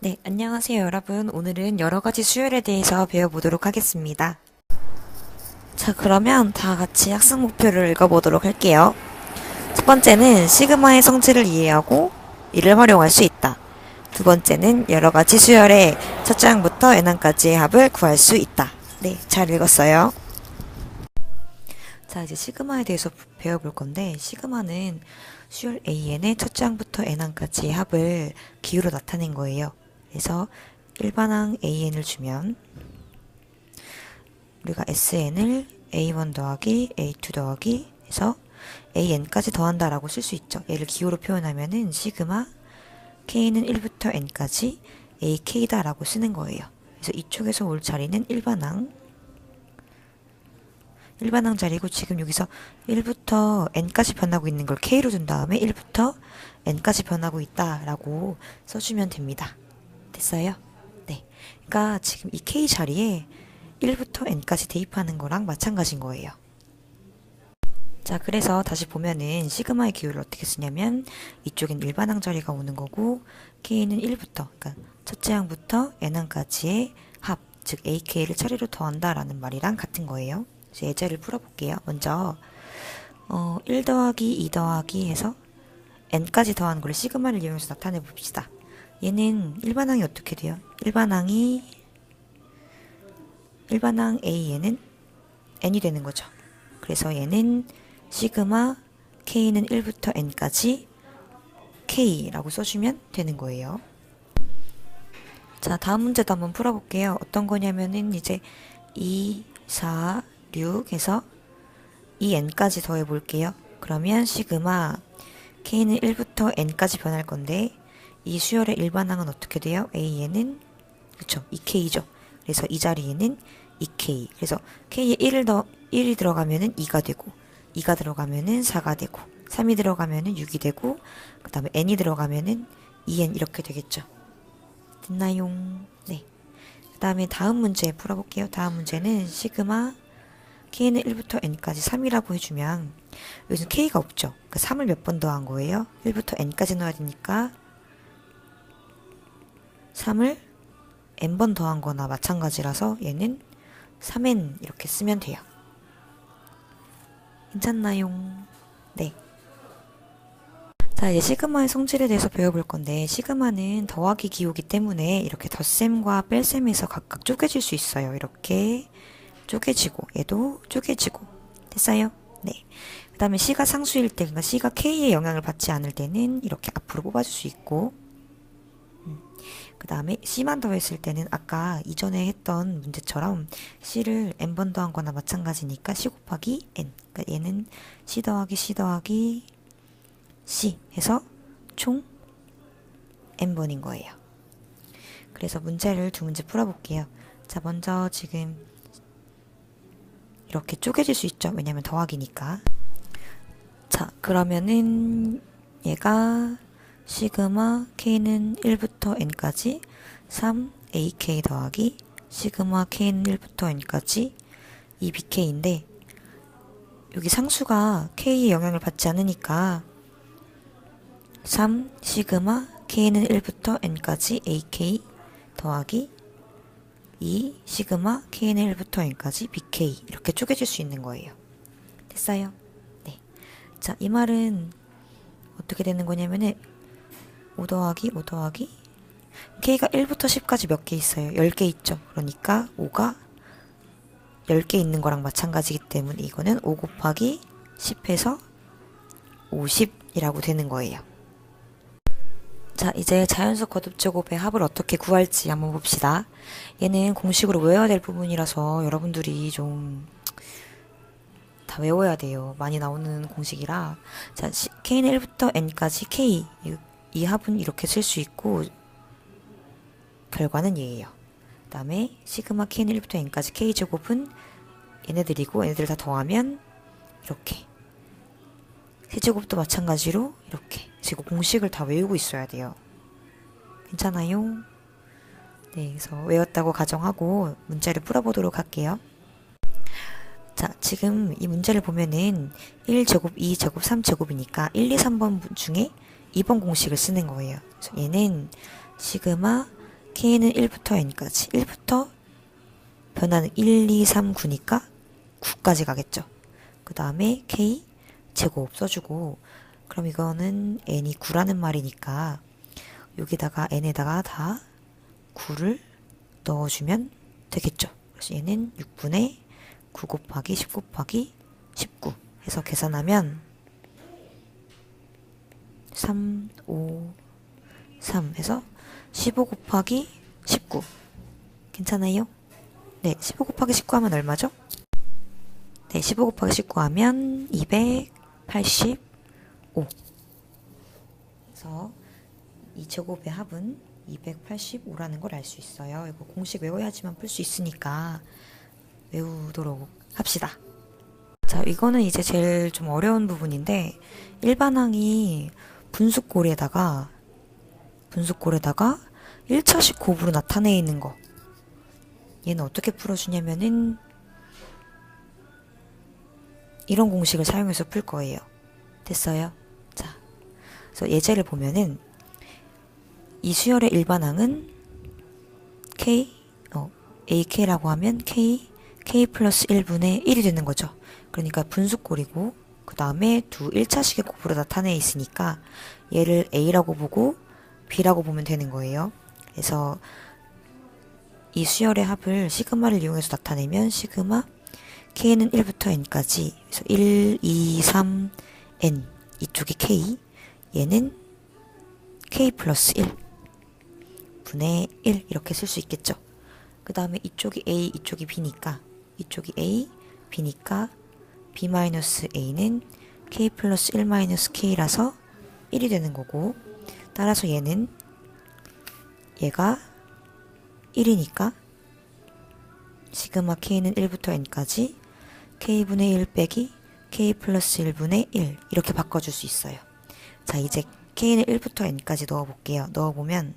네, 안녕하세요, 여러분. 오늘은 여러 가지 수열에 대해서 배워보도록 하겠습니다. 자, 그러면 다 같이 학습 목표를 읽어보도록 할게요. 첫 번째는 시그마의 성질을 이해하고 이를 활용할 수 있다. 두 번째는 여러 가지 수열의 첫 장부터 n항까지의 합을 구할 수 있다. 네, 잘 읽었어요. 자, 이제 시그마에 대해서 배워볼 건데, 시그마는 수열 AN의 첫 장부터 n항까지의 합을 기호로 나타낸 거예요. 그래서 일반항 AN을 주면, 우리가 SN을 A1 더하기 A2 더하기 해서 AN까지 더한다라고 쓸 수 있죠. 얘를 기호로 표현하면은 시그마 K는 1부터 N까지 AK다라고 쓰는 거예요. 그래서 이쪽에서 올 자리는 일반항 일반항 자리고 지금 여기서 1부터 n까지 변하고 있는 걸 k로 준 다음에 1부터 n까지 변하고 있다라고 써주면 됩니다. 됐어요? 네. 그러니까 지금 이 k 자리에 1부터 n까지 대입하는 거랑 마찬가지인 거예요. 자, 그래서 다시 보면은 시그마의 기호를 어떻게 쓰냐면 이쪽엔 일반 항 자리가 오는 거고 k는 1부터 그러니까 첫째 항부터 n항까지의 합, 즉 ak를 차례로 더한다라는 말이랑 같은 거예요. 이제 예제를 풀어볼게요. 먼저 어, 1 더하기 2 더하기 해서 n까지 더한 걸 시그마를 이용해서 나타내 봅시다. 얘는 일반항이 어떻게 돼요? 일반항이 일반항 a에는 n이 되는 거죠. 그래서 얘는 시그마 k는 1부터 n까지 k라고 써주면 되는 거예요. 자, 다음 문제도 한번 풀어볼게요. 어떤 거냐면은 이제 2, 4, 6 해서 이 n까지 더해 볼게요. 그러면 시그마 k는 1부터 n까지 변할 건데 이 수열의 일반항은 어떻게 돼요? a에는 그쵸 2k죠. 그래서 이 자리에는 2k. 그래서 k에 1을 더 1이 들어가면은 2가 되고 2가 들어가면은 4가 되고 3이 들어가면은 6이 되고 그 다음에 n이 들어가면은 2n 이렇게 되겠죠. 됐나요? 네. 그 다음에 다음 문제 풀어 볼게요. 다음 문제는 시그마 k는 1부터 n까지 3이라고 해주면 여기서 k가 없죠. 그 3을 몇 번 더한 거예요? 1부터 n까지 넣어야 되니까 3을 n번 더한 거나 마찬가지라서 얘는 3n 이렇게 쓰면 돼요. 괜찮나요? 네. 자, 이제 시그마의 성질에 대해서 배워볼 건데, 시그마는 더하기 기호기 때문에 이렇게 덧셈과 뺄셈에서 각각 쪼개질 수 있어요. 이렇게 쪼개지고, 얘도 쪼개지고. 됐어요? 네. 그 다음에 C가 상수일 때, 그러니까 C가 K의 영향을 받지 않을 때는 이렇게 앞으로 뽑아줄 수 있고, 음. 그 다음에 C만 더했을 때는 아까 이전에 했던 문제처럼 C를 N번 더한 거나 마찬가지니까 C 곱하기 N. 그러니까 얘는 C 더하기 C 더하기 C 해서 총 N번인 거예요. 그래서 문제를 두 문제 풀어볼게요. 자, 먼저 지금 이렇게 쪼개질 수 있죠. 왜냐면 더하기니까. 자, 그러면은 얘가 시그마 k는 1부터 n까지 3ak 더하기 시그마 k는 1부터 n까지 2bk인데 여기 상수가 k의 영향을 받지 않으니까 3 시그마 k는 1부터 n까지 ak 더하기 2 시그마 k는 1부터 n까지 bk 이렇게 쪼개질 수 있는 거예요. 됐어요? 네. 자, 이 말은 어떻게 되는 거냐면은 5 더하기 5 더하기 k가 1부터 10까지 몇 개 있어요? 10개 있죠. 그러니까 5가 10개 있는 거랑 마찬가지기 때문에 이거는 5 곱하기 10해서 50이라고 되는 거예요. 자, 이제 자연수 거듭 제곱의 합을 어떻게 구할지 한번 봅시다. 얘는 공식으로 외워야 될 부분이라서 여러분들이 좀 다 외워야 돼요. 많이 나오는 공식이라. 자, k는 1부터 n까지 k. 이 합은 이렇게 쓸 수 있고, 결과는 얘예요. 그 다음에 시그마 k는 1부터 n까지 k 제곱은 얘네들이고, 얘네들 다 더하면 이렇게. 세제곱도 마찬가지로 이렇게. 지금 공식을 다 외우고 있어야 돼요. 괜찮아요? 네, 그래서 외웠다고 가정하고 문제를 풀어보도록 할게요. 자, 지금 이 문제를 보면은 1제곱, 2제곱, 3제곱이니까 1, 2, 3번 중에 2번 공식을 쓰는 거예요. 그래서 얘는 시그마 k는 1부터 n까지 1부터 변화는 1, 2, 3, 9니까 9까지 가겠죠. 그 다음에 k 제곱 써주고 그럼 이거는 n이 9라는 말이니까 여기다가 n에다가 다 9를 넣어주면 되겠죠. 그래서 얘는 6분의 9 곱하기 10 곱하기 19 해서 계산하면 3, 5, 3 해서 15 곱하기 19 괜찮아요? 네, 15 곱하기 19 하면 얼마죠? 네, 15 곱하기 19 하면 285 그래서 이 제곱의 합은 285라는 걸 알 수 있어요. 이거 공식 외워야지만 풀 수 있으니까 외우도록 합시다. 자, 이거는 이제 제일 좀 어려운 부분인데 일반항이 분수꼴에다가 분수꼴에다가 1차식 곱으로 나타내 있는 거. 얘는 어떻게 풀어주냐면은 이런 공식을 사용해서 풀 거예요. 됐어요? 자, 그래서 예제를 보면은 이 수열의 일반항은 k 어, ak라고 하면 k k 플러스 1분의 1이 되는 거죠. 그러니까 분수꼴이고 그 다음에 두 1차식의 곱으로 나타내 있으니까 얘를 a라고 보고 b라고 보면 되는 거예요. 그래서 이 수열의 합을 시그마를 이용해서 나타내면 시그마 k는 1부터 n까지 그래서 1, 2, 3, n 이쪽이 k 얘는 k 플러스 1 분의 1 이렇게 쓸 수 있겠죠. 그 다음에 이쪽이 a 이쪽이 b니까 이쪽이 a b니까 b 마이너스 a는 k 플러스 1 마이너스 k라서 1이 되는 거고 따라서 얘는 얘가 1이니까 시그마 k는 1부터 n까지 k분의 1 빼기 k 플러스 1분의 1 이렇게 바꿔줄 수 있어요. 자 이제 k는 1부터 n까지 넣어볼게요. 넣어보면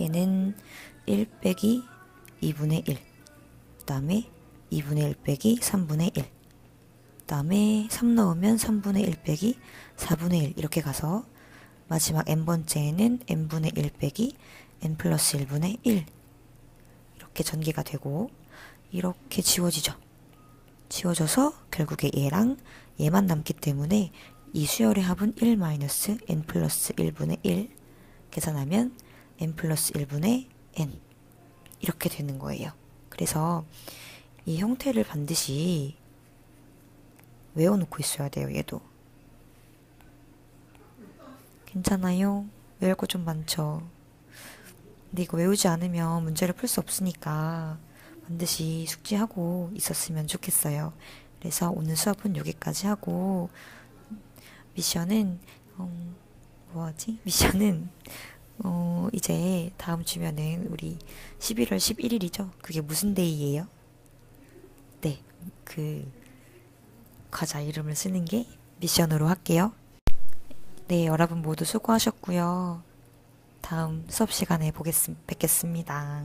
얘는 1 빼기 2분의 1 그 다음에 2분의 1 빼기 3분의 1 다음에 3 넣으면 3분의 1 빼기 4분의 1 이렇게 가서 마지막 n번째에는 n분의 1 빼기 n 플러스 1분의 1 이렇게 전개가 되고 이렇게 지워지죠. 지워져서 결국에 얘랑 얘만 남기 때문에 이 수열의 합은 1 마이너스 n 플러스 1분의 1 계산하면 n 플러스 1분의 n 이렇게 되는 거예요. 그래서 이 형태를 반드시 외워놓고 있어야 돼요, 얘도. 괜찮아요? 외울 거 좀 많죠? 근데 이거 외우지 않으면 문제를 풀 수 없으니까 반드시 숙지하고 있었으면 좋겠어요. 그래서 오늘 수업은 여기까지 하고 미션은 어, 뭐하지? 미션은 어, 이제 다음 주면은 우리 11월 11일이죠. 그게 무슨 데이예요? 네, 그 과자 이름을 쓰는 게 미션으로 할게요. 네, 여러분 모두 수고하셨고요. 다음 수업 시간에 보겠, 뵙겠습니다.